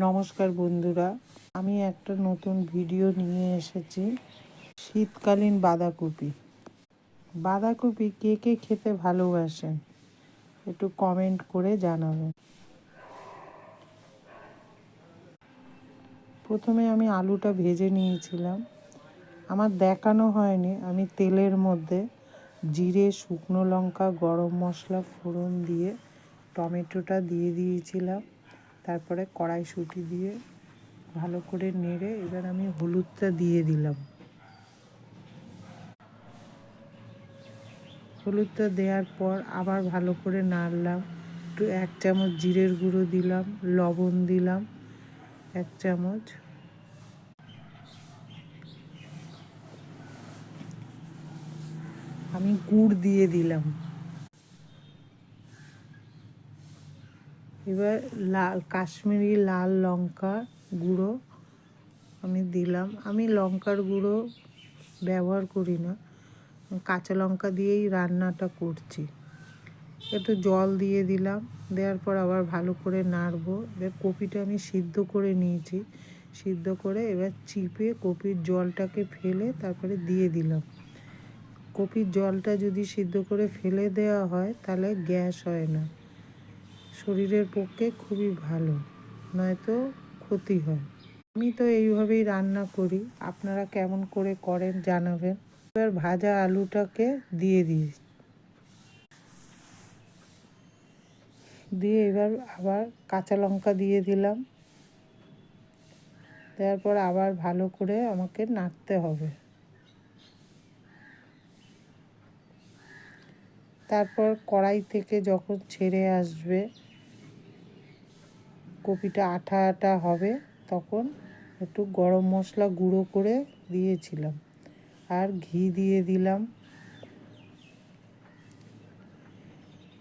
নমস্কার বন্ধুরা, আমি একটা নতুন ভিডিও নিয়ে এসেছি, শীতকালীন বাঁধাকপি। বাঁধাকপি কে কে খেতে ভালোবাসেন, একটু কমেন্ট করে জানাবেন। প্রথমে আমি আলুটা ভেজে নিয়েছিলাম। আমার দেখানো হয়নি, আমি তেলের মধ্যে জিরে, শুকনো লঙ্কা, গরম মশলা, ফোড়ন দিয়ে টমেটোটা দিয়ে দিয়েছিলাম। তারপরে কড়াইশুঁটি দিয়ে ভালো করে নেড়ে এবার আমি হলুদটা দিয়ে দিলাম। হলুদটা দেওয়ার পর আবার ভালো করে নাড়লাম, একটু এক চামচ জিরের গুঁড়ো দিলাম, লবণ দিলাম, এক চামচ। আমি গুড় দিয়ে দিলাম। এবার লাল, কাশ্মীরি লাল লঙ্কা গুঁড়ো আমি দিলাম। আমি লঙ্কার গুঁড়ো ব্যবহার করি না। কাঁচা লঙ্কা দিয়েই রান্নাটা করছি। একটু জল দিয়ে দিলাম। দেওয়ার পর আবার ভালো করে নাড়বো। এবার কপিটা আমি সিদ্ধ করে নিয়েছি। সিদ্ধ করে এবার চিপে কপির জলটাকে ফেলে তারপরে দিয়ে দিলাম। কপির জলটা যদি সিদ্ধ করে ফেলে দেওয়া হয়, তাহলে গ্যাস হয় না। শরীরের পক্ষে খুবই ভালো, নয়তো ক্ষতি হয়। আমি তো এইভাবেই রান্না করি। আপনারা কেমন করে করেন জানাবেন। এবার ভাজা আলুটাকে দিয়ে দিই দিয়ে এবার আবার কাঁচা লঙ্কা দিয়ে দিলাম। দেওয়ার পর আবার ভালো করে আমাকে নাড়তে হবে। তারপর কড়াই থেকে যখন ছেড়ে আসবে কপিটা আঠা আঠা হবে, তখন একটু গরম মশলা গুঁড়ো করে দিয়েছিলাম। আর ঘি দিয়ে দিলাম।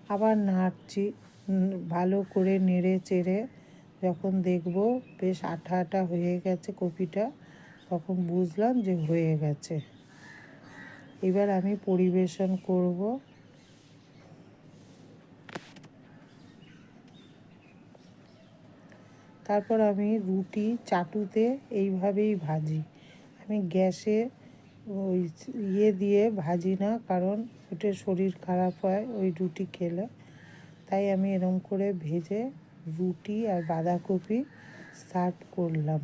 আবার নাড়ছি ভালো করে নেড়ে চেড়ে যখন দেখব বেশ আঠা আঠা হয়ে গেছে কপিটা, তখন বুঝলাম যে হয়ে গেছে। এবার আমি পরিবেশন করব। তারপর আমি রুটি, চাটুতে এইভাবেই ভাজি। আমি গ্যাসে ওই ইয়ে দিয়ে ভাজি না, কারণ ওটা শরীর খারাপ হয় ওই রুটি খেলে। তাই আমি এরম করে ভেজে রুটি আর বাঁধাকপি সার্ভ করলাম।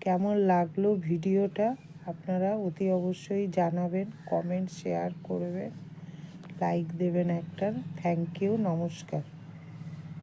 কেমন লাগল ভিডিওটা আপনারা অতি অবশ্যই জানাবেন, কমেন্ট, শেয়ার করবেন, লাইক দেবেন একটা। থ্যাংক ইউ, নমস্কার।